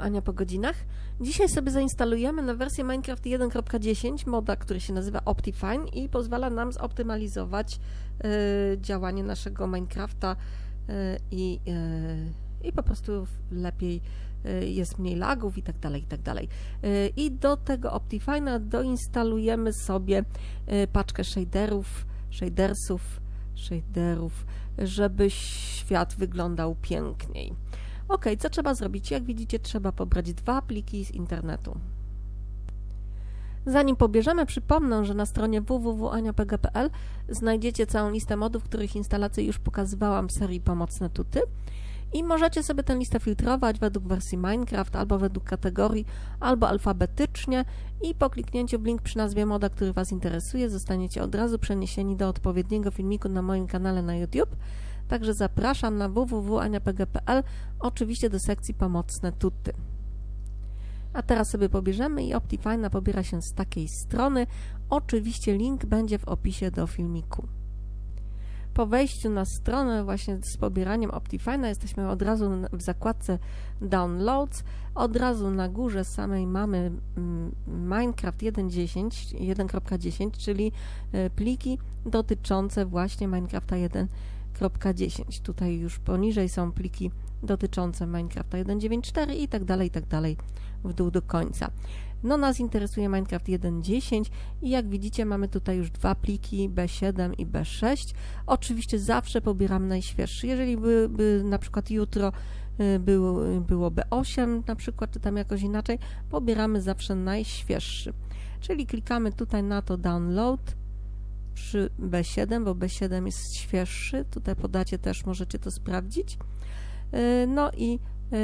Ania po godzinach. Dzisiaj sobie zainstalujemy na wersję Minecraft 1.10 moda, który się nazywa Optifine i pozwala nam zoptymalizować y, działanie naszego Minecrafta y, i, y, i po prostu lepiej jest mniej lagów i tak dalej, i tak dalej. I do tego Optifine'a doinstalujemy sobie paczkę shaderów, shadersów, shaderów, żeby świat wyglądał piękniej. Ok, co trzeba zrobić? Jak widzicie, trzeba pobrać dwa pliki z internetu. Zanim pobierzemy, przypomnę, że na stronie www.aniapg.pl znajdziecie całą listę modów, których instalację już pokazywałam w serii Pomocne Tuty i możecie sobie tę listę filtrować według wersji Minecraft, albo według kategorii, albo alfabetycznie i po kliknięciu w link przy nazwie moda, który Was interesuje, zostaniecie od razu przeniesieni do odpowiedniego filmiku na moim kanale na YouTube, Także zapraszam na www.aniapg.pl, oczywiście do sekcji pomocne tuty. A teraz sobie pobierzemy i Optifine pobiera się z takiej strony. Oczywiście link będzie w opisie do filmiku. Po wejściu na stronę właśnie z pobieraniem Optifine'a jesteśmy od razu w zakładce Downloads. Od razu na górze samej mamy mm, Minecraft 1.10, 1.10, czyli e, pliki dotyczące właśnie Minecrafta 1. 1.10. Tutaj już poniżej są pliki dotyczące Minecrafta 1.9.4 i tak dalej, i tak dalej w dół do końca. No nas interesuje Minecraft 1.10 i jak widzicie mamy tutaj już dwa pliki B7 i B6. Oczywiście zawsze pobieram najświeższy. Jeżeli by, by na przykład jutro y, było, było B8 na przykład, czy tam jakoś inaczej, pobieramy zawsze najświeższy. Czyli klikamy tutaj na to download przy B7, bo B7 jest świeższy. Tutaj podacie też, możecie to sprawdzić. E, no i e,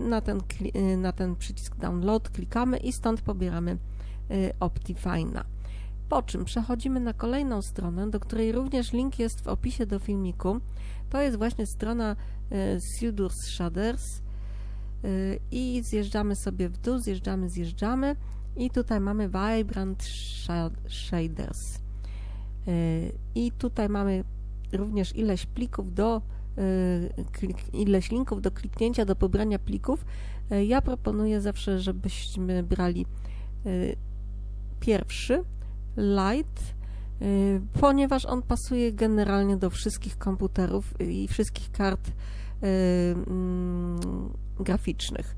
na ten, e, na ten przycisk download klikamy i stąd pobieramy Optifine'a. Po czym przechodzimy na kolejną stronę, do której również link jest w opisie do filmiku. To jest właśnie strona Sudurs Shaders i zjeżdżamy sobie w dół, zjeżdżamy, zjeżdżamy i tutaj mamy Vibrant Shaders. I tutaj mamy również ileś plików do e, ileś linków do kliknięcia, do pobrania plików. E, ja proponuję zawsze, żebyśmy brali pierwszy, light, ponieważ on pasuje generalnie do wszystkich komputerów i wszystkich kart mm, graficznych.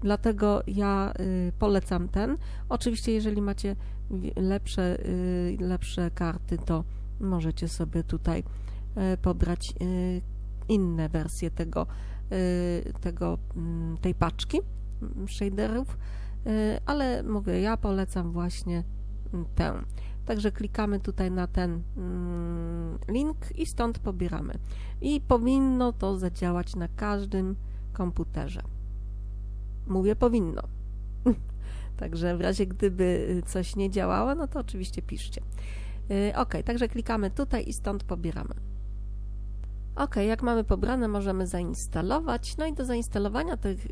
Dlatego ja polecam ten. Oczywiście, jeżeli macie lepsze, y, lepsze karty, to możecie sobie tutaj e, pobrać y, inne wersje tego, y, tego, mm, tej paczki mm, shaderów, ale mówię, ja polecam właśnie mm, tę. Także klikamy tutaj na ten link i stąd pobieramy. I powinno to zadziałać na każdym komputerze. Mówię powinno. Także w razie gdyby y, coś nie działało, no to oczywiście piszcie. Y, ok, także klikamy tutaj i stąd pobieramy. Ok, jak mamy pobrane, możemy zainstalować. No i do zainstalowania tych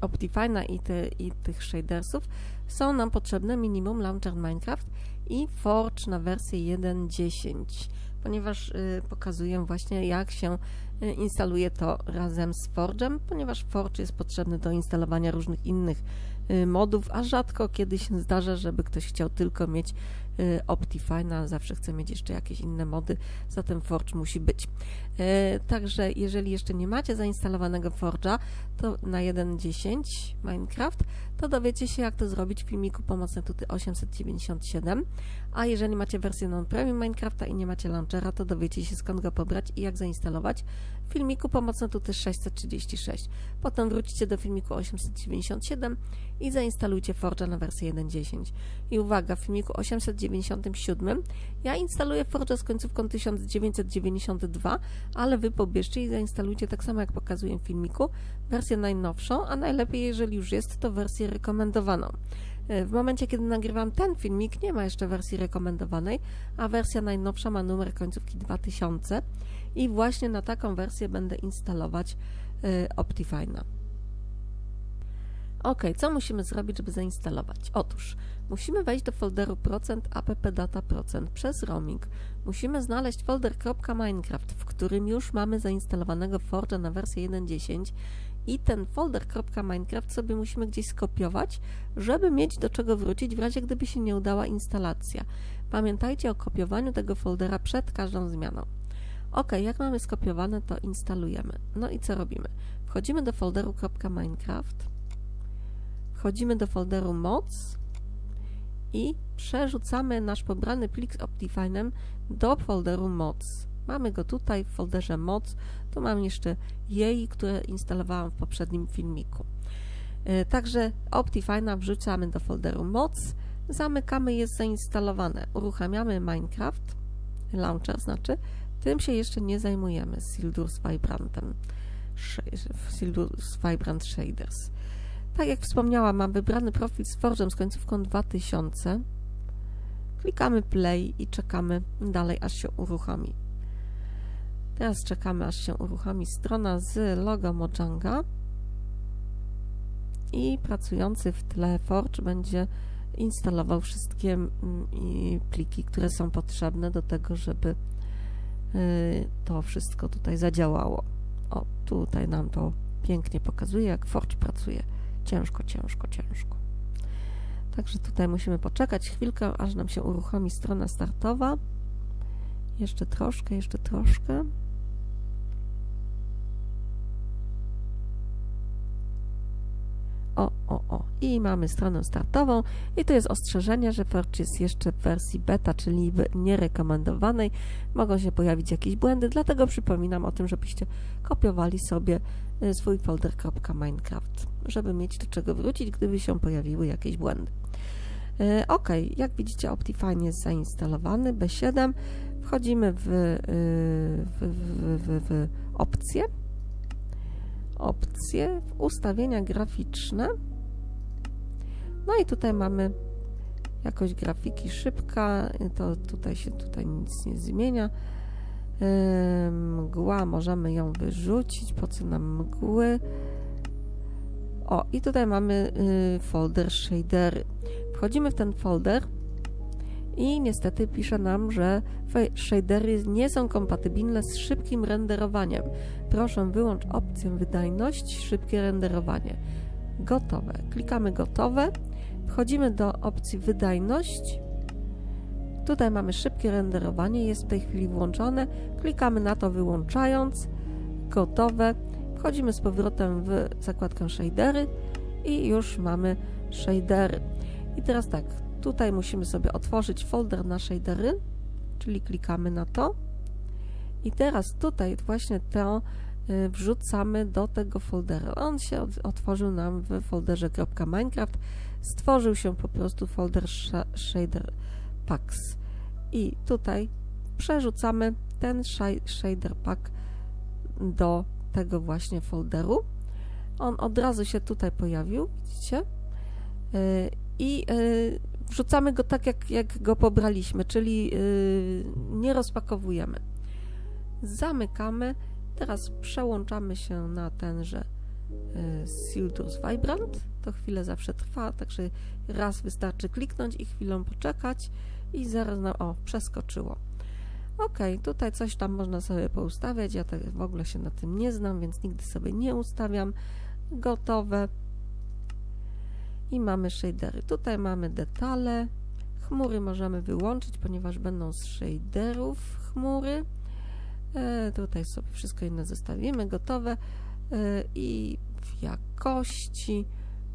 Optifine'a i, i tych shadersów są nam potrzebne minimum Launcher Minecraft i Forge na wersję 1.10, ponieważ y, pokazuję właśnie jak się instaluje to razem z Forge'em, ponieważ Forge jest potrzebny do instalowania różnych innych modów, a rzadko kiedy się zdarza, żeby ktoś chciał tylko mieć y, Optifine, zawsze chce mieć jeszcze jakieś inne mody, zatem Forge musi być. Y, także jeżeli jeszcze nie macie zainstalowanego Forge'a, to na 1.10 Minecraft, to dowiecie się jak to zrobić w filmiku Pomocne Tuty 897, a jeżeli macie wersję non-premium Minecrafta i nie macie launchera, to dowiecie się skąd go pobrać i jak zainstalować w filmiku Pomocne Tuty 636. Potem wrócicie do filmiku 897 i zainstalujcie Forge'a na wersję 1.10. I uwaga, w filmiku 897 ja instaluję Forge'a z końcówką 1992, ale Wy pobierzcie i zainstalujcie tak samo jak pokazuję w filmiku wersję najnowszą, a najlepiej jeżeli już jest to wersję rekomendowaną. E, w momencie, kiedy nagrywam ten filmik, nie ma jeszcze wersji rekomendowanej, a wersja najnowsza ma numer końcówki 2000 i właśnie na taką wersję będę instalować e, Optifine'a. Ok, co musimy zrobić, żeby zainstalować? Otóż musimy wejść do folderu procent appdata procent przez roaming. Musimy znaleźć folder .minecraft, w którym już mamy zainstalowanego Forge'a na wersję 1.10 i ten folder.minecraft sobie musimy gdzieś skopiować, żeby mieć do czego wrócić w razie gdyby się nie udała instalacja. Pamiętajcie o kopiowaniu tego foldera przed każdą zmianą. Ok, jak mamy skopiowane, to instalujemy. No i co robimy? Wchodzimy do folderu .minecraft, wchodzimy do folderu mods i przerzucamy nasz pobrany plik z Optifine'em do folderu mods. Mamy go tutaj w folderze mods, tu mam jeszcze jej, które instalowałam w poprzednim filmiku. E, także Optifine'a wrzucamy do folderu mods, zamykamy, jest zainstalowane. Uruchamiamy Minecraft, launcher znaczy, tym się jeszcze nie zajmujemy, z Vibrantem, Sildur z Vibrant Shaders. Tak jak wspomniałam, mam wybrany profil z Forge'em z końcówką 2000. Klikamy play i czekamy dalej, aż się uruchomi. Teraz czekamy, aż się uruchomi strona z logo Mojanga i pracujący w tle Forge będzie instalował wszystkie mm, pliki, które są potrzebne do tego, żeby y, to wszystko tutaj zadziałało. O, tutaj nam to pięknie pokazuje, jak Forge pracuje. Ciężko, ciężko, ciężko. Także tutaj musimy poczekać chwilkę, aż nam się uruchomi strona startowa. Jeszcze troszkę, jeszcze troszkę. O, o, o. I mamy stronę startową. I tu jest ostrzeżenie, że Forge jest jeszcze w wersji beta, czyli nierekomendowanej. Mogą się pojawić jakieś błędy, dlatego przypominam o tym, żebyście kopiowali sobie y, swój folder.minecraft, żeby mieć do czego wrócić, gdyby się pojawiły jakieś błędy. Y, ok, jak widzicie Optifine jest zainstalowany, B7. Wchodzimy w, y, w, w, w, w opcje opcje, ustawienia graficzne. No i tutaj mamy jakość grafiki szybka, to tutaj się tutaj nic nie zmienia. Mgła możemy ją wyrzucić, po co nam mgły? O, i tutaj mamy y, folder shadery. Wchodzimy w ten folder i niestety pisze nam, że shadery nie są kompatybilne z szybkim renderowaniem. Proszę wyłącz opcję wydajność, szybkie renderowanie. Gotowe. Klikamy gotowe. Wchodzimy do opcji wydajność. Tutaj mamy szybkie renderowanie, jest w tej chwili włączone. Klikamy na to wyłączając. Gotowe. Wchodzimy z powrotem w zakładkę shadery i już mamy shadery. I teraz tak, Tutaj musimy sobie otworzyć folder na shadery, czyli klikamy na to. I teraz tutaj właśnie to y, wrzucamy do tego folderu. On się otworzył nam w folderze .minecraft. Stworzył się po prostu folder shader packs. I tutaj przerzucamy ten shader pack do tego właśnie folderu. On od razu się tutaj pojawił, widzicie? Y, I y, wrzucamy go tak, jak, jak go pobraliśmy, czyli nie rozpakowujemy. Zamykamy. Teraz przełączamy się na tenże yy, Silturs Vibrant. To chwilę zawsze trwa, także raz wystarczy kliknąć i chwilę poczekać i zaraz nam, o, przeskoczyło. Ok, tutaj coś tam można sobie poustawiać, ja tak w ogóle się na tym nie znam, więc nigdy sobie nie ustawiam. Gotowe i mamy shadery. Tutaj mamy detale. Chmury możemy wyłączyć, ponieważ będą z shaderów chmury. E, tutaj sobie wszystko inne zostawimy, gotowe. E, I w jakości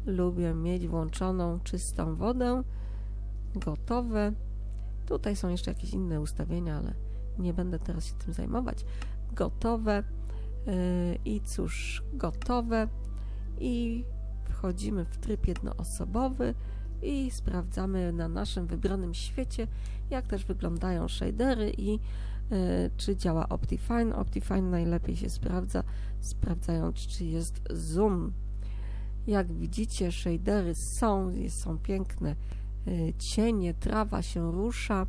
lubię mieć włączoną czystą wodę. Gotowe. Tutaj są jeszcze jakieś inne ustawienia, ale nie będę teraz się tym zajmować. Gotowe. E, I cóż, gotowe. I wchodzimy w tryb jednoosobowy i sprawdzamy na naszym wybranym świecie, jak też wyglądają shadery i czy działa Optifine. Optifine najlepiej się sprawdza, sprawdzając, czy jest zoom. Jak widzicie, shadery są, są piękne y, cienie, trawa się rusza.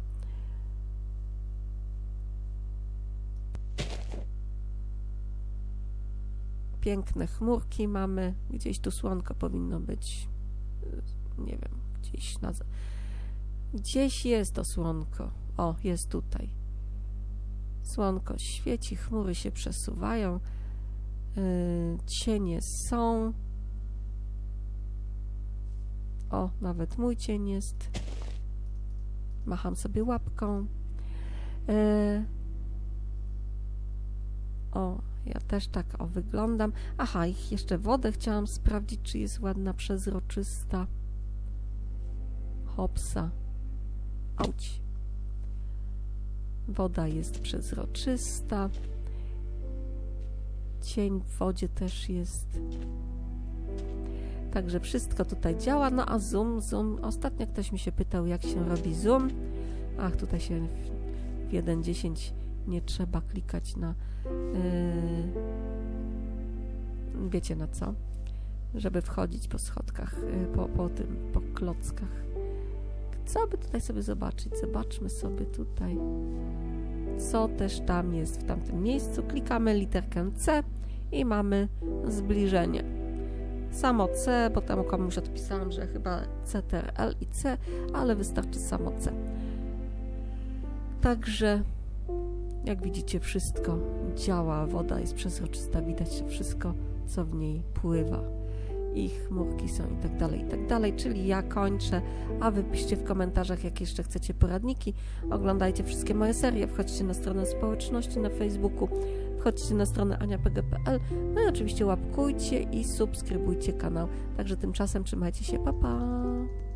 piękne chmurki mamy. Gdzieś tu słonko powinno być. Nie wiem, gdzieś na... Gdzieś jest to słonko. O, jest tutaj. Słonko świeci, chmury się przesuwają. Yy, cienie są. O, nawet mój cień jest. Macham sobie łapką. Yy, o, ja też tak o wyglądam. Aha, ich jeszcze wodę chciałam sprawdzić, czy jest ładna, przezroczysta. Hopsa. Auć. Woda jest przezroczysta. Cień w wodzie też jest. Także wszystko tutaj działa. No a zoom, zoom. Ostatnio ktoś mi się pytał, jak się robi zoom. Ach, tutaj się w 1.10 nie trzeba klikać na yy, wiecie na co? Żeby wchodzić po schodkach, yy, po, po tym, po klockach. Co by tutaj sobie zobaczyć? Zobaczmy sobie tutaj, co też tam jest w tamtym miejscu. Klikamy literkę C i mamy zbliżenie. Samo C, bo tam komuś odpisałam, że chyba CTRL i C, ale wystarczy samo C. Także jak widzicie, wszystko działa, woda jest przezroczysta, widać wszystko, co w niej pływa. I chmurki są i tak dalej, i tak dalej. Czyli ja kończę, a wy piszcie w komentarzach, jak jeszcze chcecie poradniki. Oglądajcie wszystkie moje serie, wchodźcie na stronę społeczności na Facebooku, wchodźcie na stronę aniapg.pl, no i oczywiście łapkujcie i subskrybujcie kanał. Także tymczasem trzymajcie się, pa pa!